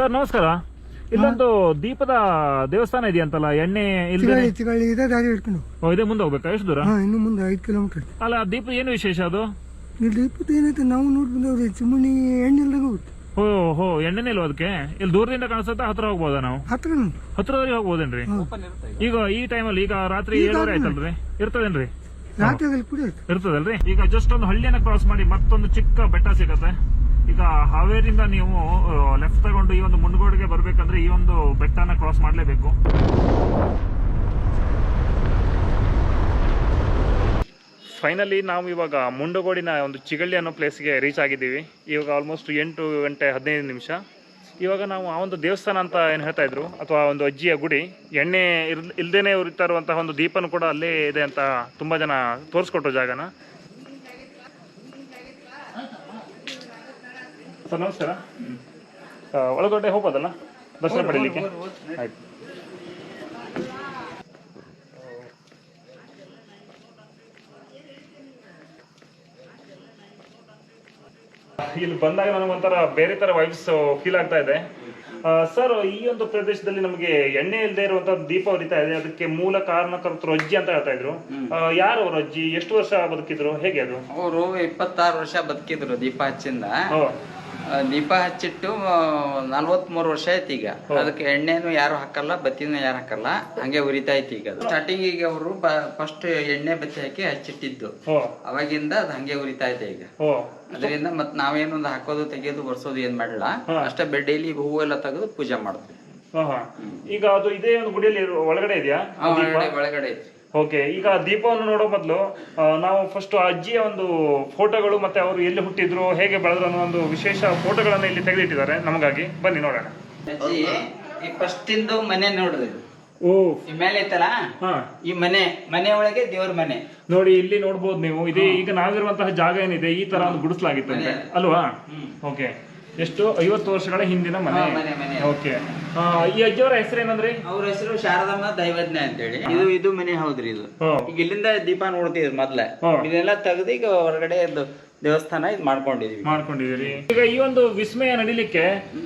Sir ನಮಸ್ಕಾರ. ಇಲ್ಲೊಂದು ದೀಪದ ದೇವಸ್ಥಾನ ಇದೆಯಂತಲ್ಲ ಎಣ್ಣೆ ಇಲ್ದೇ ತಿಗಳಿ ತಿಗಳಿ ಇದೆ ದಾರಿ ಹಿಡ್ಕೊಂಡು. ಓ, ಇದೇ ಮುಂದೆ ಹೋಗ್ಬೇಕಾ? ಎಷ್ಟು ದೂರ? ಹಾ ಇನ್ನು ಮುಂದೆ ಐದು ಕಿಲೋಮೀಟರ್ ಅಲ್ಲ ಆ ದೀಪ ಏನು ವಿಶೇಷ ಅದು? ಇಲ್ಲಿ ದೀಪದ ಏನೈತೆ ನಾವು ನೋಡಿ ಬಂದವ್ರಿ ಚಿಮ್ಮಣಿ ಎಣ್ಣೆ ಇಲ್ದಾಗ ಹೋಗುತ್ತೆ. ಹೋ ಹೋ ಎಣ್ಣೆನೇ ಇಲ್ವಾ ಅದಕ್ಕೆ? ಇಲ್ಲಿ ದೂರದಿಂದ ಕಾಣಿಸುತ್ತಾ ಹತ್ರ ಹೋಗ್ಬೋದಾ ನಾವು? ಹತ್ರ ಹತ್ರದವರೆಗೆ ಹೋಗ್ಬೋದೇನ್ರಿ? ಈಗ? ಈ ಟೈಮಲ್ಲಿ ಈಗ ರಾತ್ರಿ ಏಳುವರೆ ಆಯ್ತಲ್ರಿ? ಇರ್ತದೇನ್ರಿ? ಇರ್ತದಲ್ರಿ? ಈಗ ಜಸ್ಟ್ ಒಂದು ಹಳ್ಳಿಯನ್ನ ಕ್ರಾಸ್ ಮಾಡಿ ಮತ್ತೊಂದು ಚಿಕ್ಕ ಬೆಟ್ಟ ಸಿಗತ್ತೆ. ಈಗ ಹಾವೇರಿಂದ ನೀವು ಲೆಫ್ಟ್ ತಗೊಂಡು ಈ ಒಂದು ಮುಂಡಗೋಡಿಗೆ ಬರ್ಬೇಕಂದ್ರೆ ಈ ಒಂದು ಬೆಟ್ಟನ ಕ್ರಾಸ್ ಮಾಡ್ಲೇಬೇಕು. ಫೈನಲಿ ನಾವು ಇವಾಗ ಮುಂಡಗೋಡಿನ ಒಂದು ಚಿಗಳ್ಳಿ ಅನ್ನೋ ಪ್ಲೇಸ್ಗೆ ರೀಚ್ ಆಗಿದ್ದೀವಿ. ಇವಾಗ ಆಲ್ಮೋಸ್ಟ್ ಎಂಟು ಗಂಟೆ ಹದಿನೈದು ನಿಮಿಷ. ಇವಾಗ ನಾವು ಆ ಒಂದು ದೇವಸ್ಥಾನ ಅಂತ ಏನು ಹೇಳ್ತಾ ಇದ್ರು ಅಥವಾ ಒಂದು ಅಜ್ಜಿಯ ಗುಡಿ ಎಣ್ಣೆ ಇರ್ ಇಲ್ದೇನೆ ಉರಿತಾ ಇರುವಂತಹ ಒಂದು ದೀಪನ ಕೂಡ ಅಲ್ಲೇ ಇದೆ ಅಂತ ತುಂಬಾ ಜನ ತೋರಿಸ್ಕೊಟ್ರು ಜಾಗನ. ಸರ್ ನಮಸ್ಕಾರ. ಒಳಗಡೆ ಹೋಗೋದಲ್ಲ ದರ್ಶನ ಪಡೀಲಿಕ್ಕೆ? ಆಯ್ತು. ಇಲ್ಲಿ ಬಂದಾಗ ನನಗೆ ಒಂಥರ ಬೇರೆ ತರ ವೈಬ್ಸ್ ಫೀಲ್ ಆಗ್ತಾ ಇದೆ. ಸರ್ ಈ ಒಂದು ಪ್ರದೇಶದಲ್ಲಿ ನಮಗೆ ಎಣ್ಣೆ ಇಲ್ಲದೆ ಇರುವಂತ ದೀಪ ಉರಿತಾ ಇದೆ. ಅದಕ್ಕೆ ಮೂಲ ಕಾರಣಕರ್ತರು ಅಜ್ಜಿ ಅಂತ ಹೇಳ್ತಾ ಇದ್ರು. ಯಾರು ಅವರು ಅಜ್ಜಿ ಎಷ್ಟು ವರ್ಷ ಬದುಕಿದ್ರು? ಹೇಗೆ ಅದು? ಅವರು ಇಪ್ಪತ್ತಾರು ವರ್ಷ ಬದುಕಿದ್ರು ದೀಪ ಹಚ್ಚಿಂದ. ದೀಪ ಹಚ್ಚಿಟ್ಟು ನಲ್ವತ್ಮೂರು ವರ್ಷ ಆಯ್ತು ಈಗ. ಅದಕ್ಕೆ ಎಣ್ಣೆನು ಯಾರು ಹಾಕಲ್ಲ ಬತ್ತಿನೂ ಯಾರು ಹಾಕಲ್ಲ. ಹಂಗೆ ಉರಿತಾ ಐತಿ ಈಗ ಸ್ಟಾರ್ಟಿಂಗ್ ಈಗ ಅವರು ಫಸ್ಟ್ ಎಣ್ಣೆ ಬತ್ತಿ ಹಾಕಿ ಹಚ್ಚಿಟ್ಟಿದ್ದು. ಅವಾಗಿಂದ ಅದು ಹಂಗೆ ಉರಿತಾ ಇದೆ ಈಗ. ಅದರಿಂದ ಮತ್ ನಾವೇನೊಂದು ಹಾಕೋದು ತೆಗಿಯೋದು ಬರ್ಸೋದು ಏನ್ ಮಾಡಲ್ಲ ಅಷ್ಟೇ ಡೈಲಿ ಹೂವೆಲ್ಲ ತೆಗೆದು ಪೂಜೆ ಮಾಡ್ತೀವಿ. ಈಗ ಅದು ಇದೇ ಒಂದು ಗುಡಿಯಲ್ಲಿ ಒಳಗಡೆ ಇದೆಯಾ? ಒಳಗಡೆ ಐತಿ ಓಕೆ ಈಗ ದೀಪವನ್ನು ನೋಡೋ ಮೊದಲು ನಾವು ಫಸ್ಟ್ ಅಜ್ಜಿಯ ಒಂದು ಫೋಟೋಗಳು ಮತ್ತೆ ಅವರು ಎಲ್ಲಿ ಹುಟ್ಟಿದ್ರು ಹೇಗೆ ಬೆಳೆದ್ರು ಅನ್ನೋ ಒಂದು ವಿಶೇಷ ಫೋಟೋಗಳನ್ನ ಇಲ್ಲಿ ತೆಗೆದಿಟ್ಟಿದ್ದಾರೆ. ನಮಗಾಗಿ ಬನ್ನಿ ನೋಡೋಣ. ಅಜ್ಜಿ ಈ ಫಸ್ಟ್ ಇಂದು ಮನೆ ನೋಡ್ರಿ ಓ. ಈ ಮೇಲೆ ಐತಲ್ಲ? ಹಾ. ಈ ಮನೆ ಮನೆ ಒಳಗೆ ದೇವ್ರ ಮನೆ. ನೋಡಿ ಇಲ್ಲಿ ನೋಡಬಹುದು ನೀವು. ಇದೇ ಈಗ ನಾವಿರುವಂತಹ ಜಾಗ ಏನಿದೆ ಈ ತರ ಒಂದು ಗುಡಿಸಲಾಗಿತ್ತಂತೆ. ಅಲ್ವಾ? ಓಕೆ. ಎಷ್ಟು? ಐವತ್ತು ವರ್ಷಗಳ ಹಿಂದಿನ ಮನೆ. ಹಾ, ಮನೆ, ಮನೆ. ಓಕೆ. ಈ ಅಜ್ಜಿಯವರ ಹೆಸರೇನಂದ್ರಿ ಅವ್ರ ಹೆಸರು ಶಾರದಮ್ಮ ದೈವಜ್ಞ ಅಂತೇಳಿ. ಇದು ಇದು ಮನೆ ಹೌದ್ರಿ ಇದು. ಈಗ ಇಲ್ಲಿಂದ ದೀಪ ನೋಡ್ತಿದ್ರು ಮೊದ್ಲ. ಇದೆಲ್ಲಾ ಇದೆಲ್ಲ ತೆಗ್ದು ಈಗ ಹೊರಗಡೆ ಇದು ದೇವಸ್ಥಾನ ಇದು ಮಾಡ್ಕೊಂಡಿದೀವಿ. ಮಾಡ್ಕೊಂಡಿದ್ದೀರಿ. ಈಗ ಈ ಒಂದು ವಿಸ್ಮಯ ನಡಿಲಿಕ್ಕೆ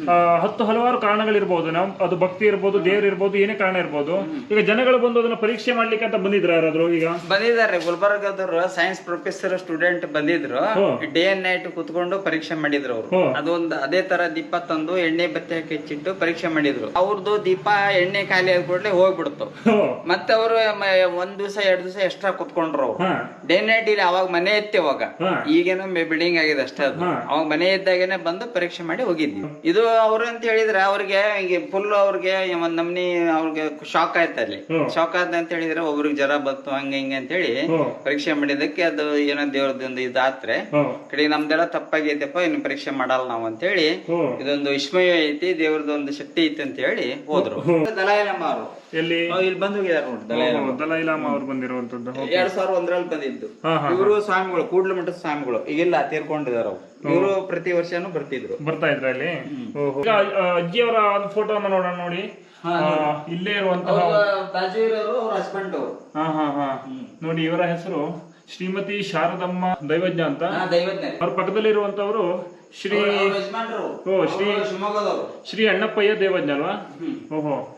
ಆ, ಹತ್ತು ಹಲವಾರು ಕಾರಣಗಳಿರ್ಬೋದು ನಮ್ ಅದು ಭಕ್ತಿ ಇರ್ಬೋದು ದೇವ್ರು ಇರ್ಬೋದು ಏನೇ ಕಾರಣ ಇರ್ಬೋದು. ಈಗ ಜನಗಳು ಬಂದು ಅದನ್ನ ಪರೀಕ್ಷೆ ಮಾಡ್ಲಿಕ್ಕೆ ಅಂತ ಬಂದಿದ್ರ ಯಾರಾದ್ರು ಈಗ? ಬಂದಿದ್ದಾರೆ. ಗುಲ್ಬರ್ಗದವರು ಸೈನ್ಸ್ ಪ್ರೊಫೆಸರ್ ಸ್ಟೂಡೆಂಟ್ ಬಂದಿದ್ರು. ಹೋ. ಡೇ ಅಂಡ್ ನೈಟ್ ಕುತ್ಕೊಂಡು ಪರೀಕ್ಷೆ ಮಾಡಿದ್ರು ಅವರು. ಅದೊಂದು ಅದೇ ತರ ದೀಪ ತಂದು ಎಣ್ಣೆ ಬತ್ತಿ ಹಾಕಿ ಹಚ್ಚಿಟ್ಟು ಪರೀಕ್ಷೆ ಮಾಡಿದ್ರು. ಅವ್ರದ್ದು ದೀಪ ಎಣ್ಣೆ ಖಾಲಿ ಆದ ಕೂಡಲೇ ಹೋಗ್ಬಿಡ್ತು. ಹೋ. ಮತ್ತೆ ಅವರು ಒಂದ್ ದಿವಸ ಎರಡ್ ದಿವಸ ಎಕ್ಸ್ಟ್ರಾ ಕುತ್ಕೊಂಡ್ರು ಅವ್ರು. ಹಾ. ಡೇ ನೈಟ್ ಇಲ್ಲಿ ಅವಾಗ ಮನೆ ಇತ್ತು ಅವಾಗ ಹಾ. ಈಗೇನೋ ಬಿಲ್ಡಿಂಗ್ ಆಗಿದೆ ಅಷ್ಟೇ ಅದು. ಅವಾಗ ಮನೆ ಇದ್ದಾಗೇನೆ ಬಂದು ಪರೀಕ್ಷೆ ಮಾಡಿ ಹೋಗಿದ್ವಿ. ಇದು ಅವ್ರು ಅಂತ ಹೇಳಿದ್ರೆ ಅವ್ರಿಗೆ ಹಿಂಗೆ ಫುಲ್ ಅವ್ರಿಗೆ ಒಂದ್ ನಮ್ನಿ ಅವ್ರಿಗೆ ಶಾಕ್ ಆಯ್ತು ಅಲ್ಲಿ. ಶಾಕ್ ಆಯ್ತು ಅಂತ ಹೇಳಿದ್ರೆ ಒಬ್ರಿಗೆ ಜ್ವರ ಬಂತು ಹಂಗ ಹಿಂಗ ಅಂತ ಹೇಳಿ. ಪರೀಕ್ಷೆ ಮಾಡಿದಕ್ಕೆ ಅದು ಏನೋ ದೇವ್ರದೊಂದು ಇದಾತ್ರೆ. ಕಡೆ ನಮ್ದೆಲ್ಲ ತಪ್ಪಾಗೈತಪ್ಪ ಇನ್ನು ಪರೀಕ್ಷೆ ಮಾಡಲ್ಲ ನಾವು ಅಂತ ಹೇಳಿ. ಇದೊಂದು ವಿಸ್ಮಯ ಐತಿ ದೇವ್ರದೊಂದು ಶಕ್ತಿ ಐತಿ ಅಂತ ಹೇಳಿ ಹೋದ್ರು. ದಲಾಯಲಮ್ಮ ಅವರು. ಎಲ್ಲಿ? ಇಲ್ಲಿ ಬಂದು ಹೋಗಿದಾರೆ ನೋಡಿ ದಲಾಯಲಮ್ಮ ಅವ್ರು ಬಂದಿರುವಂತದ್ದು. ಎರಡ್ ಸಾವಿರದ ಒಂದರಲ್ಲಿ ಬಂದಿದ್ದು. ಇವರು ಸ್ವಾಮಿಗಳು ಕೂಡ್ಲ ಮಠದ ಸ್ವಾಮಿಗಳು. ಈಗೆಲ್ಲ ತೀರ್ಕೊಂಡಿದಾರ ಇವರು ಪ್ರತಿ ವರ್ಷನೂ ಬರ್ತಿದ್ರು. ಬರ್ತಾ ಇದ್ರ ಅಲ್ಲಿ? ಓಹೋ. ಈಗ ಆ, ಅಜ್ಜಿಯವರ ಒಂದು ಫೋಟೋ ನೋಡೋಣ ನೋಡಿ. ಆ, ಇಲ್ಲೇ ಇರುವಂತಹ ಅವ್ರ ಹಸ್ಬೆಂಡ್ ಅವರು ಹಾ ಹಾ ಹಾ. ನೋಡಿ ಇವರ ಹೆಸರು ಶ್ರೀಮತಿ ಶಾರದಮ್ಮ ದೈವಜ್ಞ ಅಂತ. ದೈವಜ್ಞ. ಅವ್ರ ಪಕ್ಕದಲ್ಲಿ ಇರುವಂತವರು ಶ್ರೀ ಯಜಮಾನ್ರು ಓ ಶ್ರೀ ಶಿವಮೊಗ್ಗದವರು. ಶ್ರೀ ಅಣ್ಣಪ್ಪಯ್ಯ ದೇವಜ್ಞ ಅಲ್ವಾ? ಓಹೋ. ಓ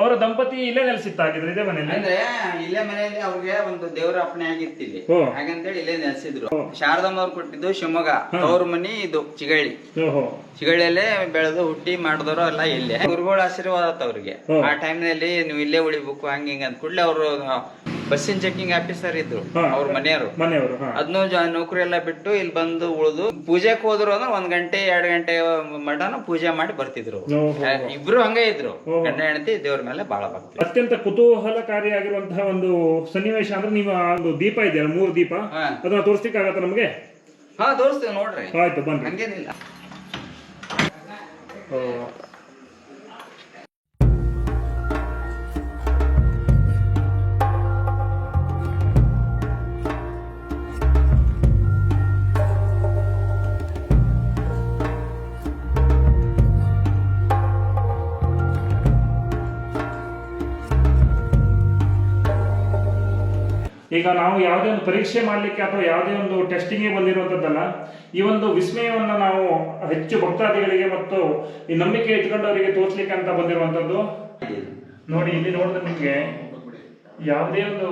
ಅವರ ದಂಪತಿ ಇಲ್ಲೇ ನೆಲೆಸಿತ್ತಾಗಿದ್ರು ಇದೇ ಮನೆಯಲ್ಲಿ? ಅಂದ್ರೆ ಇಲ್ಲೇ ಮನೆಯಲ್ಲಿ ಅವ್ರಿಗೆ ಒಂದು ದೇವರ ಅಪ್ಪಣೆ ಆಗಿತ್ತು ಇಲ್ಲಿ ಹಾಗಂತ ಹಾಗಂತೇಳಿ ಇಲ್ಲೇ ನೆಲೆಸಿದ್ರು. ಶಾರದಮ್ಮ ಅವ್ರು ಕೊಟ್ಟಿದ್ದು ಶಿವಮೊಗ್ಗ. ಅವ್ರ ಮನಿ ಇದು ಚಿಗಳಿ ಓಹೋ ಚಿಗಳಿಯಲ್ಲೇ ಬೆಳೆದು ಹುಟ್ಟಿ ಮಾಡಿದವರು ಎಲ್ಲ ಇಲ್ಲೇ. ಗುರುಗಳ ಆಶೀರ್ವಾದ ಆತ ಅವ್ರಿಗೆ. ಆ ಆ ಟೈಮ್ನಲ್ಲಿ ನೀವು ಇಲ್ಲೇ ಉಳಿಬೇಕು ಹಂಗ ಹಿಂಗ ಅಂದ ಕೂಡಲೇ ಅವರು ಬಸ್ಸಿನ ಚೆಕಿಂಗ್ ಆಫೀಸರ್ ಇದ್ರು ಹಾ. ಅವ್ರ ಮನೆಯವರು ಮನೆಯವರು ಹಾ ಅದನ್ನು ನೌಕರಿ ಎಲ್ಲ ಬಿಟ್ಟು ಇಲ್ಲಿ ಬಂದು ಉಳಿದು ಪೂಜೆಕ್ ಹೋದ್ರು ಅಂದ್ರೆ ಒಂದ್ ಗಂಟೆ ಎರಡ್ ಗಂಟೆ ಮಟನ ಪೂಜೆ ಮಾಡಿ ಬರ್ತಿದ್ರು. ಆ, ಇಬ್ರು ಹಂಗೆ ಇದ್ರು. ಗಂಡ ಹೆಂಡತಿ ದೇವ್ರ ಮೇಲೆ ಬಾಳ ಭಕ್ತಿ ಅತ್ಯಂತ ಕುತೂಹಲಕಾರಿಯಾಗಿರುವಂತಹ ಒಂದು ಸನ್ನಿವೇಶ ಅಂದ್ರೆ ನೀವು ಆ ಒಂದು ದೀಪ ಇದೆಯಲ್ಲ ಮೂರು ದೀಪ ಹಾ. ಅದನ್ನ ತೋರಿಸ್ಲಿಕ್ಕೆ ಆಗತ್ತ ನಮಗೆ ಹಾ ತೋರಿಸ್ತೀವಿ ನೋಡ್ರಿ ಆಯ್ತು ಬನ್ನಿ ಹಂಗೇನಿಲ್ಲ ಓ. ಈಗ ನಾವು ಯಾವುದೇ ಒಂದು ಪರೀಕ್ಷೆ ಮಾಡಲಿಕ್ಕೆ ಅಥವಾ ಯಾವುದೇ ಒಂದು ಟೆಸ್ಟಿಂಗ್ಗೆ ಬಂದಿರುವಂಥದ್ದಲ್ಲ ಈ ಒಂದು ವಿಸ್ಮಯವನ್ನು ನಾವು ಹೆಚ್ಚು ಭಕ್ತಾದಿಗಳಿಗೆ ಮತ್ತು ಈ ನಂಬಿಕೆ ಇಟ್ಕೊಂಡವರಿಗೆ ತೋರಿಸ್ಲಿಕ್ಕೆ ಅಂತ ಬಂದಿರುವಂಥದ್ದು ನೋಡಿ ಇಲ್ಲಿ ನೋಡಿದ್ರೆ ನಿಮಗೆ ಯಾವುದೇ ಒಂದು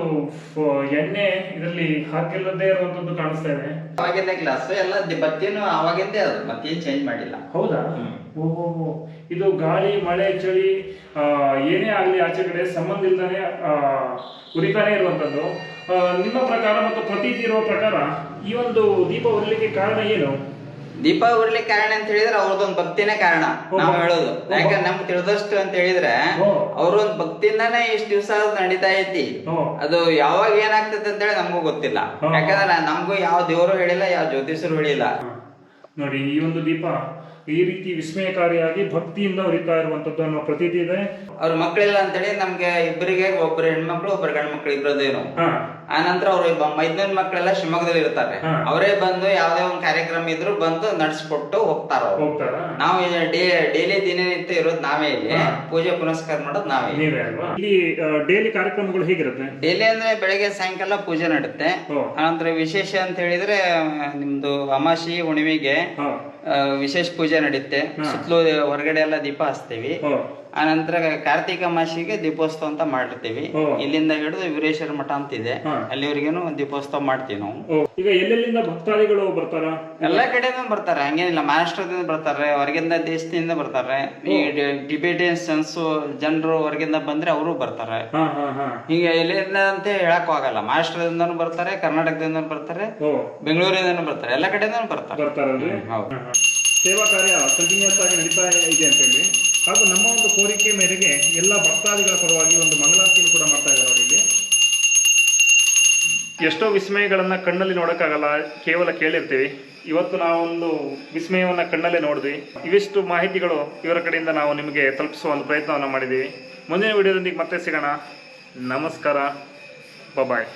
ಎಣ್ಣೆ ಇದರಲ್ಲಿ ಹಾಕಿಲ್ಲದೆ ಇರುವಂತದ್ದು ಕಾಣಿಸ್ತಾ ಇದೆ. ಅವಾಗಿಂದ ಗ್ಲಾಸ್ ಎಲ್ಲ ಬತ್ತಿನೂ ಅವಾಗಿಂದೇ ಅದು ಮತ್ತೇನ್ ಚೇಂಜ್ ಮಾಡಿಲ್ಲ. ಹೌದಾ? ಓಹೋ ಇದು ಗಾಳಿ ಮಳೆ ಚಳಿ ಏನೇ ಆಗಲಿ ಆಚೆ ಕಡೆ ಸಂಬಂಧ ಇಲ್ದಾನೆ ಉರಿತಾನೆ ಇರುವಂಥದ್ದು. ನಿಮ್ಮ ಪ್ರಕಾರ ಮತ್ತು ಪ್ರತೀತಿ ಇರುವ ಪ್ರಕಾರ ಈ ಒಂದು ದೀಪ ಉರಿಲಿಕ್ಕೆ ಕಾರಣ ಏನು? ದೀಪ ಉರ್ಲಿಕ್ಕೆ ಕಾರಣ ಅಂತ ಹೇಳಿದ್ರೆ ಅವ್ರದೊಂದು ಭಕ್ತಿನೇ ಕಾರಣ. ನಾವು ಹೇಳೋದು. ಯಾಕಂದ್ರೆ ನಮ್ಗೆ ತಿಳಿದಷ್ಟು ಅಂತ ಹೇಳಿದ್ರೆ ಅವ್ರೊಂದು ಭಕ್ತಿಯಿಂದಾನೇ ಇಷ್ಟ ದಿವಸ ನಡೀತಾ ಐತಿ. ಅದು ಯಾವಾಗ ಏನಾಗ್ತದೆ ಅಂತ ಹೇಳಿ ನಮಗೂ ಗೊತ್ತಿಲ್ಲ. ಯಾಕಂದ್ರೆ ನಮಗೂ ಯಾವ ದೇವರು ಹೇಳಿಲ್ಲ ಯಾವ ಜ್ಯೋತಿಷರು ಹೇಳಿಲ್ಲ. ನೋಡಿ ಈ ಒಂದು ದೀಪ ಈ ರೀತಿ ವಿಸ್ಮಯಕಾರಿಯಾಗಿ ಭಕ್ತಿಯಿಂದ ಉರಿತಾ ಇರುವಂತದ್ದು ಅನ್ನೋ ಪ್ರತೀತಿ ಇದೆ. ಅವ್ರ ಮಕ್ಕಳಿಲ್ಲ ಅಂತೇಳಿ ನಮ್ಗೆ ಇಬ್ಬರಿಗೆ ಒಬ್ಬರು ಹೆಣ್ಮಕ್ಳು ಒಬ್ಬರು ಗಂಡ್ ಮಕ್ಳು ಇಬ್ಬರದೇನು ಆ ನಂತರ ಅವ್ರ ಮೈದಿನ ಮಕ್ಕಳೆಲ್ಲ ಶಿವಮೊಗ್ಗದಲ್ಲಿ ಇರ್ತಾರೆ. ಅವರೇ ಬಂದು ಯಾವ್ದೇ ಒಂದ್ ಕಾರ್ಯಕ್ರಮ ಇದ್ರು ಬಂದು ನಡ್ಸ್ಕೊಟ್ಟು ಹೋಗ್ತಾರ ನಾವು ಡೈಲಿ ದಿನನಿತ್ಯ ಇರೋದು ನಾವೇ ಇಲ್ಲಿ. ಪೂಜೆ ಪುನಸ್ಕಾರ ಮಾಡೋದು ನಾವೇ. ಇಲ್ಲಿ. ಡೈಲಿ ಕಾರ್ಯಕ್ರಮಗಳು ಹೇಗಿರುತ್ತೆ? ಡೈಲಿ ಅಂದ್ರೆ ಬೆಳಗ್ಗೆ ಸಾಯಂಕಾಲ ಪೂಜೆ ನಡುತ್ತೆ. ಆನಂತರ ವಿಶೇಷ ಅಂತ ಹೇಳಿದ್ರೆ ನಿಮ್ದು ಅಮಾಸಿ ಹುಣ್ಣಿಮೆಗೆ ವಿಶೇಷ ಪೂಜೆ ನಡೆಯುತ್ತೆ ಸುತ್ತಲೂ ಹೊರಗಡೆ ಎಲ್ಲ ದೀಪ ಹಚ್ತೇವಿ. ಆನಂತರ ಕಾರ್ತಿಕ ಮಾಸಿಗೆ ದೀಪೋತ್ಸವ ಅಂತ ಮಾಡಿರ್ತೀವಿ. ಇಲ್ಲಿಂದ ಹಿಡಿದು ವೀರೇಶ್ವರ ಮಠ ಅಂತ ಇದೆ. ಅಲ್ಲಿವರೆಗೇನು ದೀಪೋತ್ಸವ ಮಾಡ್ತೀವಿ ನಾವು. ಈಗ ಎಲ್ಲೆಲ್ಲಿಂದ ಭಕ್ತಾದಿಗಳು ಬರ್ತಾರ? ಎಲ್ಲಾ ಕಡೆಯಿಂದ ಬರ್ತಾರೆ. ಹಂಗೇನಿಲ್ಲ. ಮಹಾರಾಷ್ಟ್ರದಿಂದ ಬರ್ತಾರೆ ಹೊರಗಿಂದ ದೇಶದಿಂದ ಬರ್ತಾರೆ. ಈ ಟಿಬೆಟಿಯನ್ಸ್ ಜನರು ಹೊರಗಿಂದ ಬಂದ್ರೆ ಅವರು ಬರ್ತಾರೆ. ಹೀಗೆ ಎಲ್ಲಿಂದ ಅಂತ ಹೇಳಕ್ ಆಗಲ್ಲ. ಮಹಾರಾಷ್ಟ್ರದಿಂದನೂ ಬರ್ತಾರೆ ಕರ್ನಾಟಕದಿಂದ ಬರ್ತಾರೆ ಬೆಂಗಳೂರಿಂದನೂ ಬರ್ತಾರೆ. ಎಲ್ಲಾ ಕಡೆಯಿಂದ ಬರ್ತಾರೆ. ಸೇವಾ ಕಾರ್ಯ ಕಂಟಿನ್ಯೂಸ್ ಆಗಿ ನಡೀತಾ ಇದೆ ಅಂತ ಹೇಳಿ. ಹಾಗೂ ನಮ್ಮ ಒಂದು ಕೋರಿಕೆ ಮೇರೆಗೆ ಎಲ್ಲ ಭಕ್ತಾದಿಗಳ ಪರವಾಗಿ ಒಂದು ಮಂಗಳಾರತಿಯನ್ನು ಕೂಡ ಮಾಡ್ತಾ ಇದ್ದಾರೆ ನೋಡಿ ಎಷ್ಟೋ ವಿಸ್ಮಯಗಳನ್ನು ಕಣ್ಣಲ್ಲಿ ನೋಡೋಕ್ಕಾಗಲ್ಲ, ಕೇವಲ ಕೇಳಿರ್ತೀವಿ. ಇವತ್ತು ನಾವೊಂದು ವಿಸ್ಮಯವನ್ನ ಕಣ್ಣಲ್ಲೇ ನೋಡಿದ್ವಿ. ಇವಿಷ್ಟು ಮಾಹಿತಿಗಳು ಇವರ ಕಡೆಯಿಂದ ನಾವು ನಿಮಗೆ ತಲುಪಿಸುವ ಒಂದು ಪ್ರಯತ್ನವನ್ನು ಮಾಡಿದ್ದೀವಿ. ಮುಂದಿನ ವಿಡಿಯೋದೊಂದಿಗೆ ಮತ್ತೆ ಸಿಗೋಣ. ನಮಸ್ಕಾರ. ಬಾಯ್